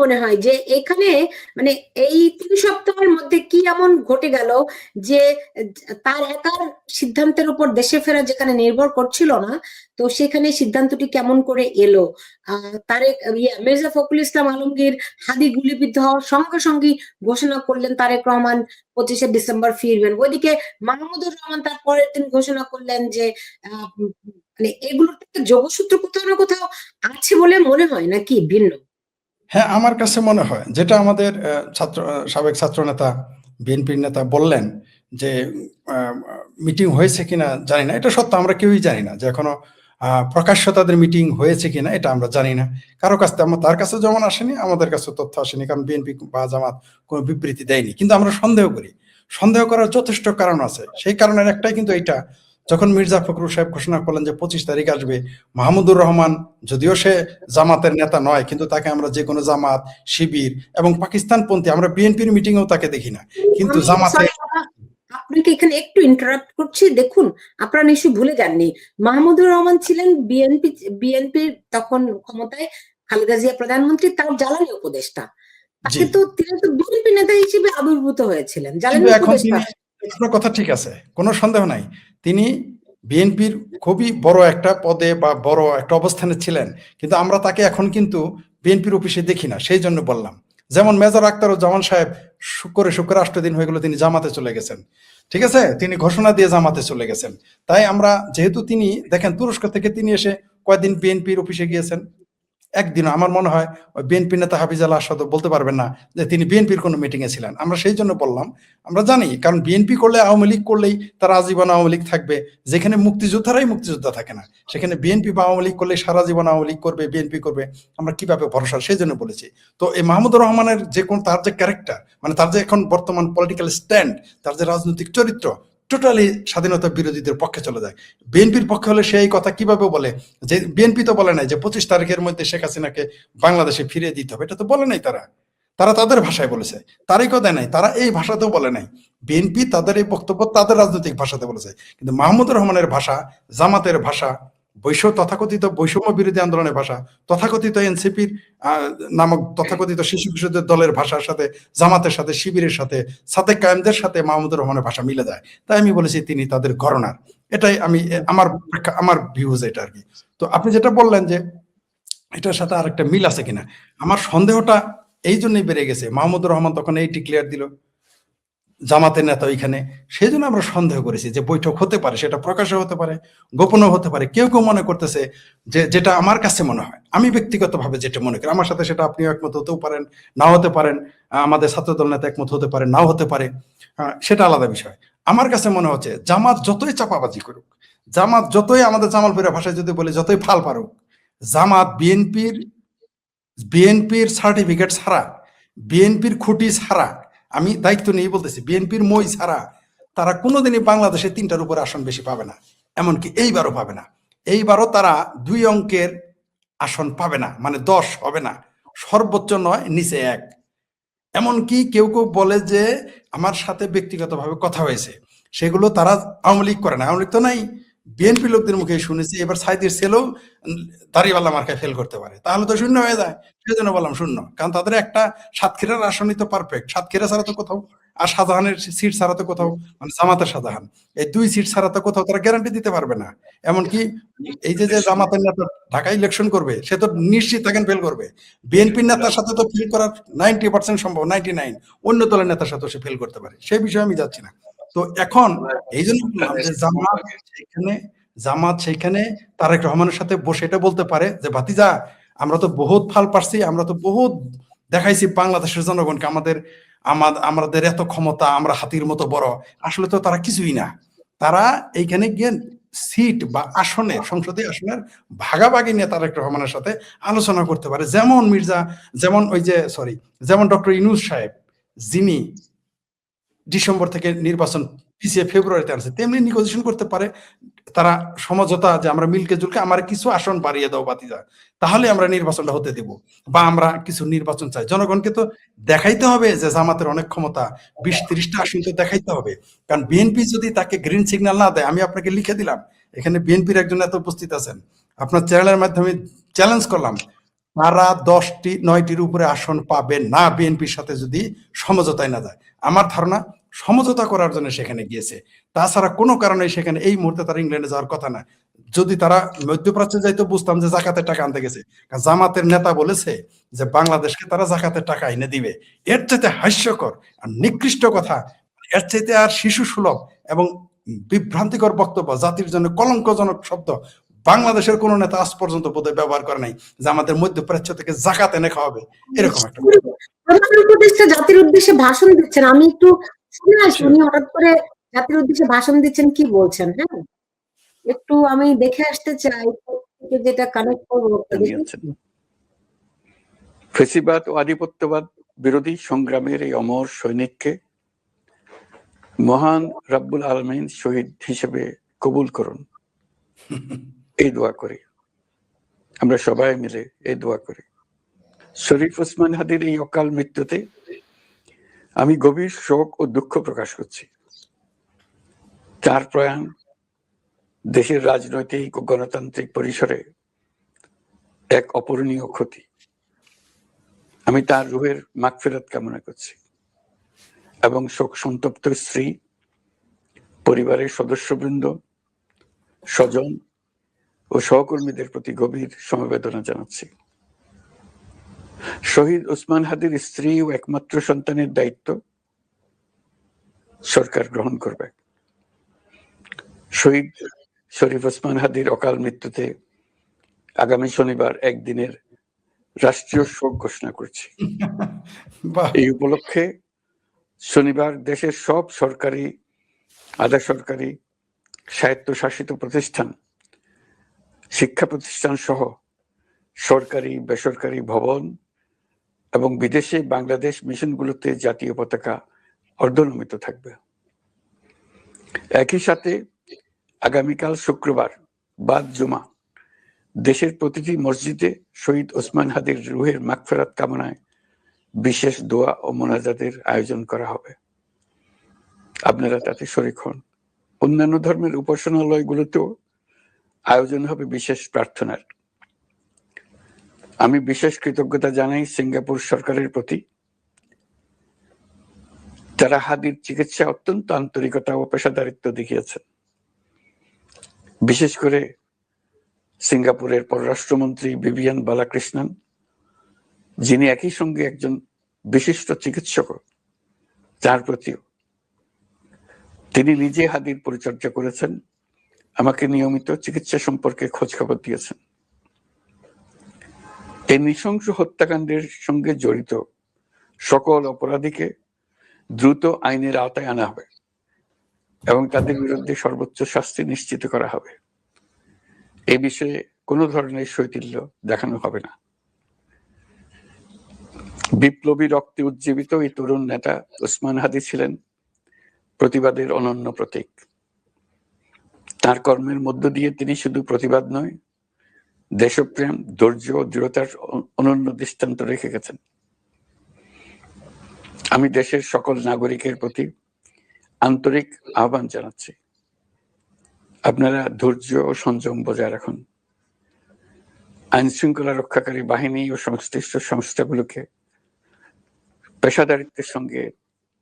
মনে হয় যে এখানে মানে এই তিন সপ্তাহের মধ্যে কি এমন ঘটে গেল যে তার একার সিদ্ধান্তের উপর দেশে ফেরা যেখানে নির্ভর করছিল না তো সেখানে সিদ্ধান্তটি কেমন করে এলো? তারেক ইয়ে, মির্জা ফখরুল ইসলাম আলমগীর হাদি গুলিবিদ্ধ হওয়ার সঙ্গে সঙ্গে ঘোষণা করলেন তারেক রহমান পঁচিশে ডিসেম্বর ফিরবেন। ওইদিকে মাহমুদুর রহমান তার পরের দিন ঘোষণা করলেন যে মানে এগুলোর থেকে যোগসূত্র কোথাও না কোথাও আছে বলে মনে হয় নাকি ভিন্ন? হ্যাঁ আমার কাছে মনে হয়, যেটা আমাদের ছাত্র সাবেক ছাত্র নেতা বিএনপির নেতা বললেন যে মিটিং হয়েছে কিনা জানি না। এটা সত্য, আমরা কেউই জানি না যে এখনও প্রকাশ্য তাদের মিটিং হয়েছে কিনা, এটা আমরা জানি না। কারও কাছ থেকে তার কাছে যেমন আসেনি, আমাদের কাছে তথ্য আসেনি, কারণ বিএনপি বা জামাত কোনো বিবৃতি দেয়নি। কিন্তু আমরা সন্দেহ করি। সন্দেহ করার যথেষ্ট কারণ আছে। সেই কারণের একটাই কিন্তু এটা যখন মির্জা ফখরুল সাহেব ঘোষণা করলেন যে পঁচিশ তারিখ আসবে মাহমুদুর রহমান যদিও সে জামাতের নেতা নয় কিন্তু তাকে আমরা যে কোনো জামাত শিবির এবং পাকিস্তানপন্থী আমরা বিএনপির মিটিংয়েও তাকে দেখি না। কিন্তু জামাতে আপনাকে এখানে একটু ইন্টারাপ্ট করছি। দেখুন আপনারা নিশ্চয়ই ভুলে যাননি। মাহমুদুর রহমান ছিলেন বিএনপি বিএনপির তখন ক্ষমতায় খালেদা জিয়া প্রধানমন্ত্রী তার জ্বালানি উপদেষ্টা। তাকে তো তিনি তো বিএনপি নেতা হিসেবে আবির্ভূত হয়েছিলেন। জ্বালানি এখন উপদেষ্টা। তিনি কথা ঠিক আছে, কোনো সন্দেহ নাই। তিনি বিএনপির খুবই বড় একটা পদে বা বড় একটা অবস্থানে ছিলেন, কিন্তু আমরা তাকে এখন কিন্তু বিএনপির অফিসে দেখি না, সেই জন্য বললাম। যেমন মেজর আক্তার জামান সাহেব শুক্রে শুক্র আষ্ট দিন হয়ে গেল, তিনি জামাতে চলে গেছেন। ঠিক আছে? তিনি ঘোষণা দিয়ে জামাতে চলে গেছেন। তাই আমরা যেহেতু তিনি, দেখেন তুরস্ক থেকে তিনি এসে কয়েকদিন বিএনপির অফিসে গিয়েছেন? একদিন আমার মনে হয় বিএনপি নেতা হাফিজ আল আসাদ বলতে পারবেন না যে তিনি বিএনপির কোনো মিটিং এ ছিলেন। আমরা সেই জন্য বললাম, আমরা জানি, কারণ বিএনপি করলে আওয়ামী লীগ করলেই তারা আজীবন আওয়ামী লীগ থাকবে। যেখানে মুক্তিযোদ্ধারাই মুক্তিযোদ্ধা থাকে না, সেখানে বিএনপি বা আওয়ামী লীগ করলে সারা জীবন আওয়ামী লীগ করবে, বিএনপি করবে, আমরা কীভাবে ভরসা? সেই জন্য বলেছি। তো এই মাহমুদুর রহমানের যে কোন, তার যে ক্যারেক্টার মানে তার যে এখন বর্তমান পলিটিক্যাল স্ট্যান্ড তার যে রাজনৈতিক চরিত্র টোটালি স্বাধীনতা বিরোধীদের পক্ষে চলে যায়। বিএনপির পক্ষে হলে সেই কথা কীভাবে বলে? যে বিএনপি তো বলে নাই যে পঁচিশ তারিখের মধ্যে শেখ হাসিনাকে বাংলাদেশে ফিরিয়ে দিতে হবে। এটা তো বলে নাই তারা। তারা তাদের ভাষায় বলেছে। তারিখও দেয় নাই। তারা এই ভাষাতেও বলে নাই। বিএনপি তাদের এই বক্তব্য তাদের রাজনৈতিক ভাষাতে বলেছে। কিন্তু মাহমুদুর রহমানের ভাষা, জামাতের ভাষা বৈশ্ব তথাকথিত বৈষম্য বিরোধী আন্দোলনের ভাষা, তথাকথিত এনসিপির নামক তথাকথিত শিশু কিশোরদের দলের ভাষার সাথে, জামাতের সাথে, শিবিরের সাথে সাথে কায়েমদের সাথে মাহমুদুর রহমানের ভাষা মিলে যায়। তাই আমি বলেছি তিনি তাদের গণনার এটাই আমি আমার আমার ভিউজ এটা আর কি তো আপনি যেটা বললেন যে এটার সাথে আর একটা মিল আছে কিনা, আমার সন্দেহটা এই জন্যই বেড়ে গেছে। মাহমুদুর রহমান তখন এই ডিক্লেয়ার দিল। জামাতের নেতা ওইখানে সেই জন্য আমরা সন্দেহ করেছি যে বৈঠক হতে পারে, সেটা প্রকাশ্য হতে পারে, গোপনও হতে পারে। কেউ কেউ মনে করতেছে যে যেটা আমার কাছে মনে হয়, আমি ব্যক্তিগতভাবে যেটা মনে করি, আমার সাথে সেটা আপনিও একমত হতেও পারেন, নাও হতে পারেন আমাদের ছাত্রদল নেতা একমত হতে পারে, নাও হতে পারে সেটা আলাদা বিষয়। আমার কাছে মনে হচ্ছে জামাত যতই চাপাবাজি করুক, জামাত যতই আমাদের জামালপুরের ভাষায় যদি বলি, যতই ফাল পারুক, জামাত বিএনপির বিএনপির সার্টিফিকেট ছাড়া, বিএনপির খুঁটি ছাড়া আমি দায়িত্ব নিয়ে বলতেছি, বিএনপির মই ছাড়া তারা কোনোদিনই বাংলাদেশে তিনটার উপরে আসন বেশি পাবে না। এমনকি এইবারও পাবে না। এইবারও তারা দুই অঙ্কের আসন পাবে না মানে দশ হবে না। সর্বোচ্চ নয়, নিচে এক। এমনকি কেউ কেউ বলে যে, আমার সাথে ব্যক্তিগতভাবে কথা হয়েছে। সেগুলো তারা আওয়ামী লীগ করে না। আওয়ামী লীগ তো নাই। বিএনপি লোকদের মুখে শুনেছি, এবার সাইদের ছেলেও দাঁড়িয়েওয়ালা মার্কায় ফেল করতে পারে। তাহলে তো শূন্য হয়ে যায়। সেই জন্য বললাম শূন্য। কারণ তাদের একটা সাতক্ষীরার আসনই তো পারফেক্ট সাতক্ষীরা ছাড়া তো কোথাও, আর শাহজাহানের সিট ছাড়া তো কোথাও মানে জামাতের শাহজাহান এই দুই সিট ছাড়া তো কোথাও তারা গ্যারান্টি দিতে পারবে না। এমনকি এই যে যে জামাতের নেতা ঢাকা ইলেকশন করবে, সে তো নিশ্চিত থাকেন ফেল করবে। বিএনপির নেতার সাথে তো ফেল করার নাইনটি পার্সেন্ট সম্ভব নাইনটি নাইন অন্য দলের নেতার সাথে সে ফেল করতে পারে। সেই বিষয়ে আমি যাচ্ছি না। তো এখন এই জন্য যে জামাত সেখানে জামাত সেখানে তারেক রহমানের সাথে বসে এটা বলতে পারে যে ভাতিজা আমরা তো বহুত ফাল পারছি আমরা তো বহুত দেখাইছি বাংলাদেশের জনগণকে আমাদের আমাদের আমাদের এত ক্ষমতা আমরা হাতির মতো বড়। আসলে তো তারা কিছুই না। তারা এইখানে গিয়ে সিট বা আসনে সংসদীয় আসনের ভাগাভাগি নিয়ে তারেক রহমানের সাথে আলোচনা করতে পারে। যেমন মির্জা যেমন ওই যে সরি যেমন ডক্টর ইনুস সাহেব যিনি ডিসেম্বর থেকে নির্বাচন পিছিয়ে ফেব্রুয়ারিতে আনছে, তেমনি নিগোসিয়েশন করতে পারে। তারা সমঝোতা যে আমরা মিলকে জুলকে আমার কিছু আসন বাড়িয়ে দাও বাতিজা, তাহলে আমরা নির্বাচনটা হতে দেব। বা আমরা কিছু নির্বাচন চাই। জনগণকে তো দেখাইতে হবে যে জামাতের অনেক ক্ষমতা, বিশ ত্রিশটা আসন তো দেখাইতে হবে। কারণ বিএনপি যদি তাকে গ্রিন সিগন্যাল না দেয়, আমি আপনাকে লিখে দিলাম, এখানে বিএনপির একজন এত উপস্থিত আছেন। আপনার চ্যানেলের মাধ্যমে চ্যালেঞ্জ করলাম, তারা দশটি, নয়টির উপরে আসন পাবে না বিএনপির সাথে যদি সমঝোতায় না যায়। আমার ধারণা সমঝোতা করার জন্য সেখানে গিয়েছে। তাছাড়া কোনো কারণে সেখানে এই মুহূর্তে তারা ইংল্যান্ডে যাওয়ার কথা না। যদি তারা মধ্যপ্রাচ্যে যাইতো বুঝতাম যে জাকাতের টাকা আনতে গেছে। জামাতের নেতা বলেছে যে বাংলাদেশকে তারা জাকাতের টাকা এনে দিবে। এর চাইতে হাস্যকর আর নিকৃষ্ট কথা, এর চাইতে আর শিশু সুলভ এবং বিভ্রান্তিকর বক্তব্য, জাতির জন্য কলঙ্কজনক শব্দ, বাংলাদেশের কোন নেতা আজ পর্যন্ত বোধহয় ব্যবহার করে নাই যে আমাদের মধ্যপ্রাচ্য থেকে জাকাত এনে খাওয়াবে। এরকম একটা জাতির উদ্দেশ্যে ভাষণ দিচ্ছেন। আমি একটু শুনে উনি হঠাৎ করে জাতির উদ্দেশ্যে ভাষণ দিচ্ছেন কি বলছেন হ্যাঁ? একটু আমি দেখে আসতে চাই যেটা কানেক্ট করব ফেসিবাদ ও আধিপত্যবাদ বিরোধী সংগ্রামের এই অমর সৈনিককে মহান রাব্বুল আলমিন শহীদ হিসেবে কবুল করুন। এই দোয়া করি। আমরা সবাই মিলে এই দোয়া করি। শরীফ ওসমান হাদির এই অকাল মৃত্যুতে আমি গভীর শোক ও দুঃখ প্রকাশ করছি। তার প্রয়াণ দেশের রাজনৈতিক ও গণতান্ত্রিক পরিসরে এক অপূরণীয় ক্ষতি। আমি তার রুহের মাগফিরাত কামনা করছি এবং শোক সন্তপ্ত স্ত্রী, পরিবারের সদস্যবৃন্দ, স্বজন ও সহকর্মীদের প্রতি গভীর সমবেদনা জানাচ্ছি। শহীদ ওসমান হাদির স্ত্রী ও একমাত্র সন্তানের দায়িত্ব সরকার গ্রহণ করবে। শহীদ শরীফ ওসমান হাদির অকাল মৃত্যুতে আগামী শনিবার একদিনের রাষ্ট্রীয় শোক ঘোষণা করছি। এই উপলক্ষে শনিবার দেশের সব সরকারি আধা সরকারি স্বায়ত্তশাসিত প্রতিষ্ঠান শিক্ষা প্রতিষ্ঠান সহ সরকারি বেসরকারি ভবন এবং বিদেশে বাংলাদেশ মিশনগুলোতে জাতীয় পতাকা অর্ধনমিত থাকবে। একই সাথে আগামীকাল শুক্রবার বাদ জুমা, দেশের প্রতিটি মসজিদে শহীদ ওসমান হাদির রুহের মাগফেরাত কামনায় বিশেষ দোয়া ও মোনাজাতের আয়োজন করা হবে। আপনারা তাতে শরিক হন। অন্যান্য ধর্মের উপাসনালয়গুলোতেও আয়োজন হবে বিশেষ প্রার্থনার। আমি বিশেষ কৃতজ্ঞতা জানাই সিঙ্গাপুর সরকারের প্রতি। তারা হাদির চিকিৎসা অত্যন্ত আন্তরিকতা ও পেশাদারিত্ব দেখিয়েছেন। বিশেষ করে সিঙ্গাপুরের পররাষ্ট্রমন্ত্রী বিবিয়ান বালাকৃষ্ণন, যিনি একই সঙ্গে একজন বিশিষ্ট চিকিৎসক, তার প্রতিও। তিনি নিজে হাদির পরিচর্যা করেছেন, আমাকে নিয়মিত চিকিৎসা সম্পর্কে খোঁজ খবর দিয়েছেন। এই নৃশংস হত্যাকাণ্ডের সঙ্গে জড়িত সকল অপরাধীকে দ্রুত আইনের আওতায় আনা হবে এবং তাদের বিরুদ্ধে সর্বোচ্চ শাস্তি নিশ্চিত করা হবে। এ বিষয়ে কোনো ধরনের শৈথিল্য দেখানো হবে না। বিপ্লবী রক্তে উজ্জীবিত এই তরুণ নেতা ওসমান হাদি ছিলেন প্রতিবাদের অনন্য প্রতীক। তার কর্মের মধ্য দিয়ে তিনি শুধু প্রতিবাদ নয় দেশপ্রেম, ধৈর্য ও দৃঢ়তার অনন্য দৃষ্টান্ত রেখে গেছেন। আমি দেশের সকল নাগরিকের প্রতি আন্তরিক আহ্বান জানাচ্ছি। আপনারা ধৈর্য ও সংযম বজায় রাখুন। আইন শৃঙ্খলা রক্ষাকারী বাহিনী ও সংশ্লিষ্ট সংস্থাগুলোকে পেশাদারিত্বের সঙ্গে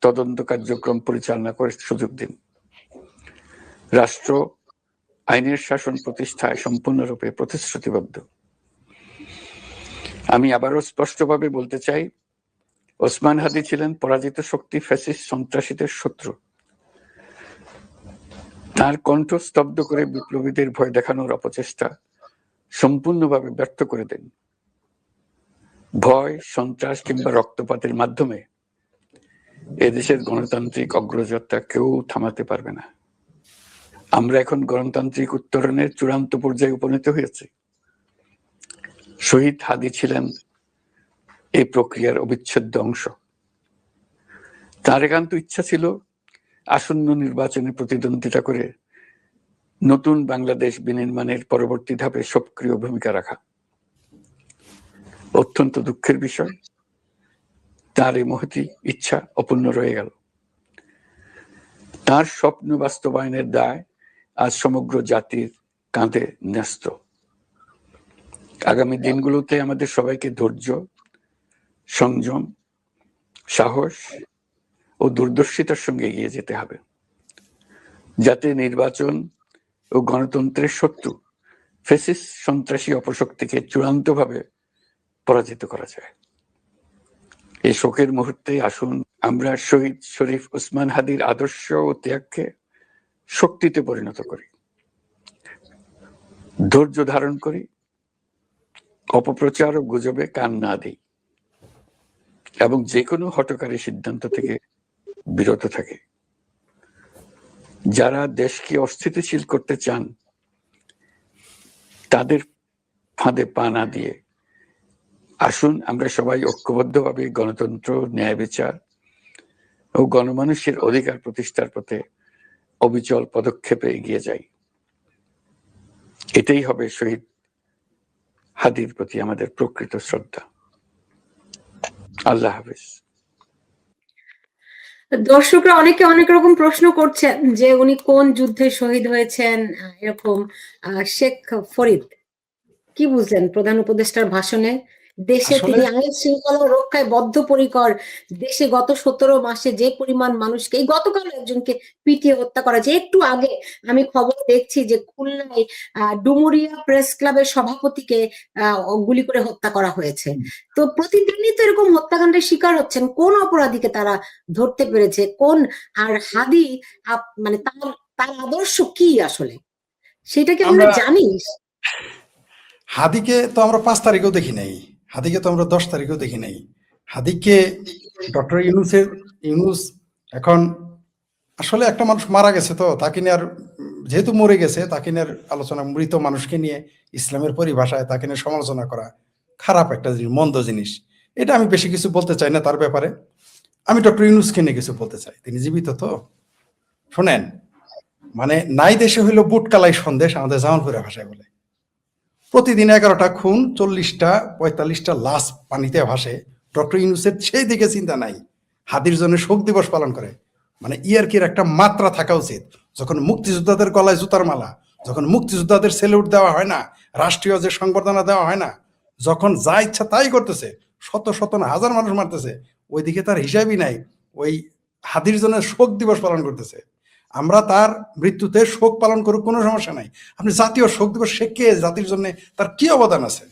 তদন্ত কার্যক্রম পরিচালনা করে সুযোগ দিন। রাষ্ট্র আইনের শাসন প্রতিষ্ঠায় সম্পূর্ণরূপে প্রতিশ্রুতিবদ্ধ। আমি আবারও স্পষ্টভাবে বলতে চাই, ওসমান হাদি ছিলেন পরাজিত শক্তি, ফ্যাসিস্ট, সন্ত্রাসীদের শত্রু। তার কণ্ঠ স্তব্ধ করে বিপ্লবীদের ভয় দেখানোর অপচেষ্টা সম্পূর্ণভাবে ব্যর্থ করে দেন। ভয়, সন্ত্রাস কিংবা রক্তপাতের মাধ্যমে এদেশের গণতান্ত্রিক অগ্রযাত্রা কেউ থামাতে পারবে না। আমরা এখন গণতান্ত্রিক উত্তরণের চূড়ান্ত পর্যায়ে উপনীত হয়েছি। শহীদ হাদি ছিলেন এই প্রক্রিয়ার অবিচ্ছেদ্য অংশ। তার একান্ত ইচ্ছা ছিল আসন্ন নির্বাচনে প্রতিদ্বন্দ্বিতা করে নতুন বাংলাদেশ বিনির্মাণের পরবর্তী ধাপে সক্রিয় ভূমিকা রাখা। অত্যন্ত দুঃখের বিষয়, তার এই মহতি ইচ্ছা অপূর্ণ রয়ে গেল। তার স্বপ্ন বাস্তবায়নের দায় আজ সমগ্র জাতির কাঁধে ন্যস্ত। আগামী দিনগুলোতে আমাদের সবাইকে ধৈর্য, সংযম, সাহস ও দূরদর্শিতার সঙ্গে এগিয়ে যেতে হবে। যাতে নির্বাচন ও গণতন্ত্রের শত্রু, ফেসিস সন্ত্রাসী অপশক্তিকে চূড়ান্তভাবে পরাজিত করা যায়। এই শোকের মুহূর্তে আসুন আমরা শহীদ শরীফ ওসমান হাদির আদর্শ ও ত্যাগকে শক্তিতে পরিণত করি। ধৈর্য ধারণ করি। অপপ্রচার ও গুজবে কান না দিই। এবং যে কোনো হটকারী সিদ্ধান্ত থেকে বিরত থাকে। যারা দেশকে অস্থিতিশীল করতে চান, তাদের ফাঁদে পা না দিয়ে আসুন, আমরা সবাই ঐক্যবদ্ধভাবে গণতন্ত্র, ন্যায় বিচার ও গণমানুষের অধিকার প্রতিষ্ঠার পথে অবিচল পদক্ষেপে এগিয়ে যাই। এটাই হবে শহীদ হাদির প্রতি আমাদের প্রকৃত শ্রদ্ধা। আল্লাহ হাফিজ। দর্শকরা অনেকে অনেক রকম প্রশ্ন করছেন যে উনি কোন যুদ্ধে শহীদ হয়েছেন, এরকম শেখ ফরিদ। কি বুঝলেন প্রধান উপদেষ্টার ভাষণে? দেশে তিনি আইন শৃঙ্খলা রক্ষায় বদ্ধপরিকর। দেশে গত সতেরো মাসে যে পরিমাণ মানুষকে এই গতকাল একজনকে পিটিয়ে হত্যা করা হয়েছে। একটু আগে আমি খবর দেখছি যে খুলনায় আহ, ডুমুরিয়া প্রেস ক্লাবের সভাপতিকে আহ, গুলি করে হত্যা করা হয়েছে। তো প্রতিদিনই তো এরকম হত্যাকাণ্ডের শিকার হচ্ছেন। কোন অপরাধীকে তারা ধরতে পেরেছে? কোন? আর হাদি আপ- মানে তার তার আদর্শ কি আসলে? সেটা কি আমরা আমরা- জানি? হাদিকে তো আমরা পাঁচ তারিখেও দেখি নাই। হাদিকে তো আমরা দশ তারিখেও দেখি নাই। হাদিকে ডক্টর ইউনুসের, ইউনুস এখন আসলে একটা মানুষ মারা গেছে তো, তাকে নিয়ে আর যেহেতু মরে গেছে, তাকে নিয়ে আলোচনা, মৃত মানুষকে নিয়ে ইসলামের পরিভাষায় তাকে নিয়ে সমালোচনা করা খারাপ একটা জিনিস, মন্দ জিনিস। এটা আমি বেশি কিছু বলতে চাই না তার ব্যাপারে। আমি ডক্টর ইউনুসকে নিয়ে কিছু বলতে চাই। তিনি জীবিত তো। শোনেন মানে নাই দেশে হইল বুটকালাই সন্দেশ আমাদের জামালপুরের ভাষায় বলে। প্রতিদিন এগারোটা খুন, চল্লিশটা, পঁয়তাল্লিশটা লাশ পানিতে ভাসে। ডক্টর ইউনুসের সেই দিকে চিন্তা নাই। হাদির জন্য শোক দিবস পালন করে। মানে ইয়ারকির একটা মাত্রা থাকা উচিত। যখন মুক্তিযোদ্ধাদের গলায় জুতার মালা, যখন মুক্তিযোদ্ধাদের সেলুট দেওয়া হয় না, রাষ্ট্রীয় যে সংবর্ধনা দেওয়া হয় না, যখন যা ইচ্ছা তাই করতেছে, শত শত না, হাজার মানুষ মারতেছে, ওইদিকে তার হিসাবই নাই। ওই হাদির জন্য শোক দিবস পালন করতেছে। আমরা তার মৃত্যুতে শোক পালন করুক, কোনো সমস্যা নাই। আপনি জাতীয় শোক দিবস সে কে? জাতির জন্য তার কি অবদান আছে?